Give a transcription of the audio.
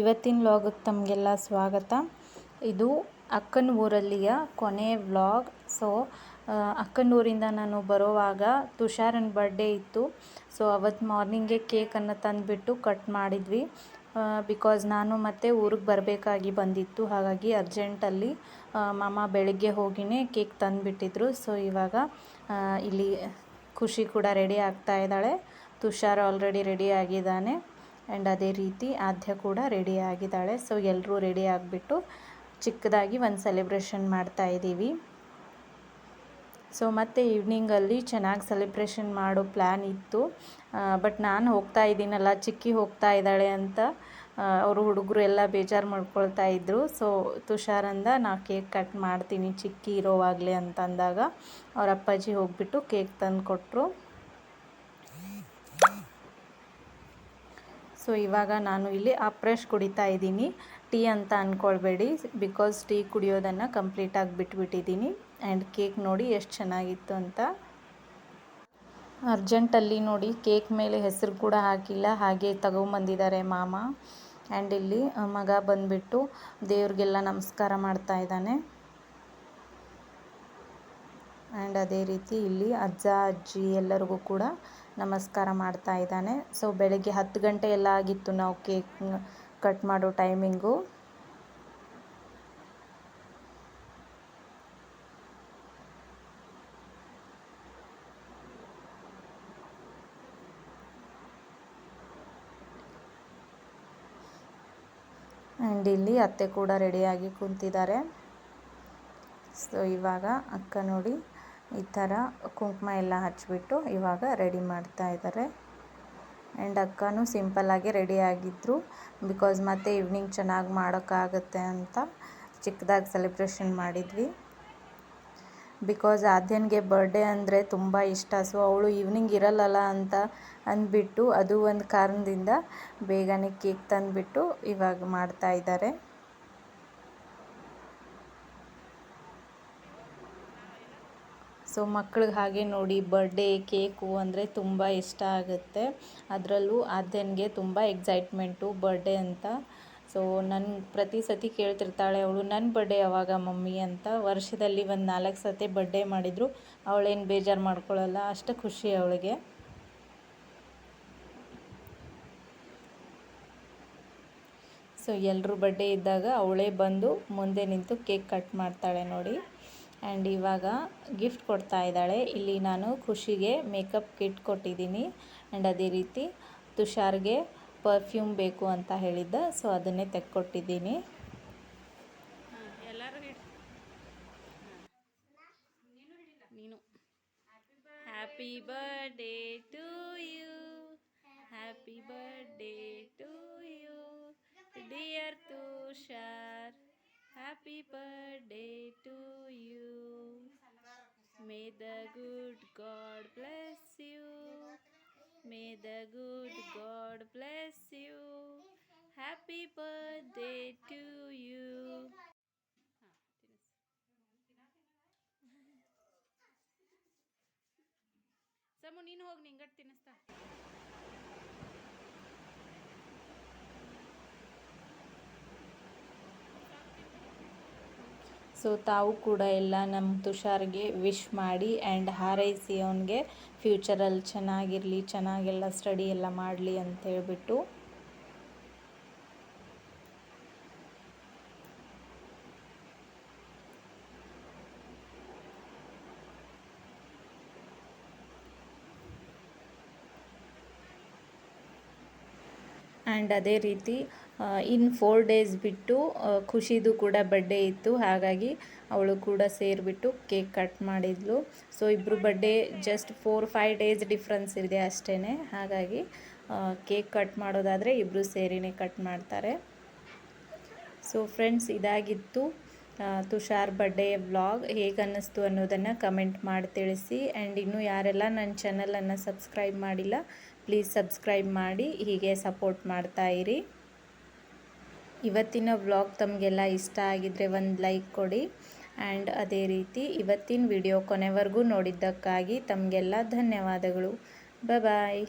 ಇವತ್ತಿನ ವ್ಲಾಗಕ್ಕೆ ತಮಗೆಲ್ಲ ಸ್ವಾಗತ. ಇದು ಅಕ್ಕನ ಊರಲ್ಲಿಯ ಕೊನೆ ವ್ಲಾಗ್ ಸೊ ಅಕ್ಕನ ಊರಿಂದ ನಾನು ಬರೋವಾಗ ತುಷಾರನ ಬರ್ಡೇ ಇತ್ತು. ಸೊ ಅವತ್ತು ಮಾರ್ನಿಂಗೆ ಕೇಕನ್ನು ತಂದುಬಿಟ್ಟು ಕಟ್ ಮಾಡಿದ್ವಿ. ಬಿಕಾಸ್ ನಾನು ಮತ್ತೆ ಊರಿಗೆ ಬರಬೇಕಾಗಿ ಬಂದಿತ್ತು. ಹಾಗಾಗಿ ಅರ್ಜೆಂಟಲ್ಲಿ ಮಾಮ ಬೆಳಗ್ಗೆ ಹೋಗಿನೇ ಕೇಕ್ ತಂದುಬಿಟ್ಟಿದ್ರು. ಸೊ ಇವಾಗ ಇಲ್ಲಿ ಖುಷಿ ಕೂಡ ರೆಡಿ ಆಗ್ತಾ ಇದ್ದಾಳೆ. ತುಷಾರ್ ಆಲ್ರೆಡಿ ರೆಡಿ ಆಗಿದ್ದಾನೆ. ಆ್ಯಂಡ್ ಅದೇ ರೀತಿ ಆದ್ಯ ಕೂಡ ರೆಡಿ ಆಗಿದ್ದಾಳೆ. ಸೊ ಎಲ್ಲರೂ ರೆಡಿ ಆಗಿಬಿಟ್ಟು ಚಿಕ್ಕದಾಗಿ ಒಂದು ಸೆಲೆಬ್ರೇಷನ್ ಮಾಡ್ತಾ ಇದ್ದೀವಿ. ಸೊ ಮತ್ತು ಈವ್ನಿಂಗಲ್ಲಿ ಚೆನ್ನಾಗಿ ಸೆಲೆಬ್ರೇಷನ್ ಮಾಡೋ ಪ್ಲ್ಯಾನ್ ಇತ್ತು. ಬಟ್ ನಾನು ಹೋಗ್ತಾ ಇದ್ದೀನಲ್ಲ, ಚಿಕ್ಕಿ ಹೋಗ್ತಾ ಇದ್ದಾಳೆ ಅಂತ ಅವರು ಹುಡುಗರು ಎಲ್ಲ ಬೇಜಾರು ಮಾಡ್ಕೊಳ್ತಾ ಇದ್ದರು ಸೊ ತುಷಾರಂದ ನಾ ಕೇಕ್ ಕಟ್ ಮಾಡ್ತೀನಿ ಚಿಕ್ಕಿ ಇರೋವಾಗಲೇ ಅಂತಂದಾಗ, ಅವ್ರ ಅಪ್ಪಾಜಿ ಹೋಗ್ಬಿಟ್ಟು ಕೇಕ್ ತಂದು ಕೊಟ್ಟರು ಸೊ ಇವಾಗ ನಾನು ಇಲ್ಲಿ ಅಪ್ರೆಶ್ ಕುಡಿತಾ ಇದ್ದೀನಿ. ಟೀ ಅಂತ ಅಂದ್ಕೊಳ್ಬೇಡಿ ಬಿಕಾಸ್ ಟೀ ಕುಡಿಯೋದನ್ನು ಕಂಪ್ಲೀಟಾಗಿ ಬಿಟ್ಬಿಟ್ಟಿದ್ದೀನಿ. ಆ್ಯಂಡ್ ಕೇಕ್ ನೋಡಿ ಎಷ್ಟು ಚೆನ್ನಾಗಿತ್ತು ಅಂತ. ಅರ್ಜೆಂಟಲ್ಲಿ ನೋಡಿ ಕೇಕ್ ಮೇಲೆ ಹೆಸರು ಕೂಡ ಹಾಕಿಲ್ಲ. ಹಾಗೆ ತಗೊಂಬಂದಿದ್ದಾರೆ ಮಾಮ. ಆ್ಯಂಡ್ ಇಲ್ಲಿ ಮಗ ಬಂದುಬಿಟ್ಟು ದೇವ್ರಿಗೆಲ್ಲ ನಮಸ್ಕಾರ ಮಾಡ್ತಾ ಇದ್ದಾನೆ. ಆ್ಯಂಡ್ ಅದೇ ರೀತಿ ಇಲ್ಲಿ ಅಜ್ಜ, ಅಜ್ಜಿ ಎಲ್ಲರಿಗೂ ಕೂಡ ನಮಸ್ಕಾರ ಮಾಡ್ತಾ ಇದ್ದಾನೆ. ಸೊ ಬೆಳಗ್ಗೆ ಹತ್ತು ಗಂಟೆ ಎಲ್ಲ ಆಗಿತ್ತು ನಾವು ಕೇಕ್ ಕಟ್ ಮಾಡೋ ಟೈಮಿಂಗು. ಆ್ಯಂಡ್ ಇಲ್ಲಿ ಅತ್ತೆ ಕೂಡ ರೆಡಿಯಾಗಿ ಕುಂತಿದ್ದಾರೆ. ಸೊ ಇವಾಗ ಅಕ್ಕ ನೋಡಿ. ಈ ಥರ ಕುಂಕುಮ ಎಲ್ಲ ಹಚ್ಚಿಬಿಟ್ಟು ಇವಾಗ ರೆಡಿ ಮಾಡ್ತಾ ಇದ್ದಾರೆ. ಆ್ಯಂಡ್ ಅಕ್ಕನೂ ಸಿಂಪಲ್ಲಾಗಿ ರೆಡಿ ಆಗಿದ್ದರು ಬಿಕಾಸ್ ಮತ್ತೆ ಈವ್ನಿಂಗ್ ಚೆನ್ನಾಗಿ ಮಾಡೋಕ್ಕಾಗತ್ತೆ ಅಂತ ಚಿಕ್ಕದಾಗಿ ಸೆಲೆಬ್ರೇಷನ್ ಮಾಡಿದ್ವಿ. ಬಿಕಾಸ್ ಆದ್ಯನಿಗೆ ಬರ್ಡೇ ಅಂದರೆ ತುಂಬ ಇಷ್ಟ. ಸೊ ಅವಳು ಈವ್ನಿಂಗ್ ಇರಲ್ಲಲ್ಲ ಅಂತ ಅಂದ್ಬಿಟ್ಟು ಅದು ಒಂದು ಕಾರಣದಿಂದ ಬೇಗನೆ ಕೇಕ್ ತಂದುಬಿಟ್ಟು ಇವಾಗ ಮಾಡ್ತಾ ಇದ್ದಾರೆ. ಸೊ ಮಕ್ಳಿಗೆ ಹಾಗೆ ನೋಡಿ ಬರ್ಡೇ ಕೇಕು ಅಂದರೆ ತುಂಬ ಇಷ್ಟ ಆಗುತ್ತೆ. ಅದರಲ್ಲೂ ಆದ್ಯನಿಗೆ ತುಂಬ ಎಕ್ಸೈಟ್ಮೆಂಟು ಬರ್ಡೇ ಅಂತ. ಸೊ ನನ್ನ ಪ್ರತಿ ಸತಿ ಕೇಳ್ತಿರ್ತಾಳೆ, ಅವಳು ನನ್ನ ಬರ್ಡೇ ಯಾವಾಗ ಮಮ್ಮಿ? ಅಂತ. ವರ್ಷದಲ್ಲಿ ಒಂದು ನಾಲ್ಕು ಸತಿ ಬರ್ಡೇ ಮಾಡಿದ್ರು. ಅವಳೇನು ಬೇಜಾರು ಮಾಡ್ಕೊಳ್ಳಲ್ಲ ಅಷ್ಟು ಖುಷಿ ಅವಳಿಗೆ. ಸೊ ಎಲ್ಲರೂ ಬರ್ಡೇ ಇದ್ದಾಗ ಅವಳೇ ಬಂದು ಮುಂದೆ ನಿಂತು ಕೇಕ್ ಕಟ್ ಮಾಡ್ತಾಳೆ ನೋಡಿ. ಆ್ಯಂಡ್ ಇವಾಗ ಗಿಫ್ಟ್ ಕೊಡ್ತಾ ಇದ್ದಾಳೆ. ಇಲ್ಲಿ ನಾನು ಖುಷಿಗೆ ಮೇಕಪ್ ಕಿಟ್ ಕೊಟ್ಟಿದ್ದೀನಿ. ಆ್ಯಂಡ್ ಅದೇ ರೀತಿ ತುಷಾರ್ಗೆ ಪರ್ಫ್ಯೂಮ್ ಬೇಕು ಅಂತ ಹೇಳಿದ್ದ. ಸೊ ಅದನ್ನೇ ತೆಕ್ಕೊಟ್ಟಿದ್ದೀನಿ. ನೀನು. Happy birthday to you happy birthday to you dear Tushar happy birthday to you may the good god bless you may the good god bless you happy birthday to you Samu ನೀನು ಹೋಗಿ ನಿಂಗಟ್ ತಿನ್ನಿಸ್ತಾ so ತಾವು ಕೂಡ ಎಲ್ಲ ನಮ್ಮ ತುಷಾರ್ಗೆ wish ಮಾಡಿ and ಹಾರೈಸಿ ಅವನಿಗೆ ಫ್ಯೂಚರಲ್ಲಿ ಚೆನ್ನಾಗಿರಲಿ, ಚೆನ್ನಾಗೆಲ್ಲ study ಎಲ್ಲ ಮಾಡಲಿ ಅಂತ ಹೇಳ್ಬಿಟ್ಟು. ಆ್ಯಂಡ್ ಅದೇ ರೀತಿ ಇನ್ನು ಫೋರ್ ಡೇಸ್ ಬಿಟ್ಟು ಖುಷಿದು ಕೂಡ ಬರ್ಡೇ ಇತ್ತು. ಹಾಗಾಗಿ ಅವಳು ಕೂಡ ಸೇರಿಬಿಟ್ಟು ಕೇಕ್ ಕಟ್ ಮಾಡಿದ್ಲು. ಸೊ ಇಬ್ಬರು birthday just four five days difference ಇದೆ ಅಷ್ಟೇ ಹಾಗಾಗಿ ಕೇಕ್ ಕಟ್ ಮಾಡೋದಾದರೆ ಇಬ್ಬರು ಸೇರಿನೇ ಕಟ್ ಮಾಡ್ತಾರೆ. ಸೊ ಫ್ರೆಂಡ್ಸ್ ಇದಾಗಿತ್ತು ತುಷಾರ್ ಬರ್ಡೇ ವ್ಲಾಗ್ ಹೇಗೆ ಅನ್ನಿಸ್ತು ಅನ್ನೋದನ್ನು ಕಮೆಂಟ್ ಮಾಡಿ ತಿಳಿಸಿ. ಆ್ಯಂಡ್ ಇನ್ನೂ ಯಾರೆಲ್ಲ ನನ್ನ ಚಾನಲನ್ನು ಸಬ್ಸ್ಕ್ರೈಬ್ ಮಾಡಿಲ್ಲ ಪ್ಲೀಸ್ ಸಬ್ಸ್ಕ್ರೈಬ್ ಮಾಡಿ. ಹೀಗೆ ಸಪೋರ್ಟ್ ಮಾಡ್ತಾಯಿರಿ ಇವತ್ತಿನ ವ್ಲಾಗ್ ತಮಗೆಲ್ಲ ಇಷ್ಟ ಆಗಿದ್ದರೆ ಒಂದು ಲೈಕ್ ಕೊಡಿ. ಆ್ಯಂಡ್ ಅದೇ ರೀತಿ ಇವತ್ತಿನ ವಿಡಿಯೋ ಕೊನೆವರೆಗೂ ನೋಡಿದ್ದಕ್ಕಾಗಿ ತಮಗೆಲ್ಲ ಧನ್ಯವಾದಗಳು. ಬಾಯ್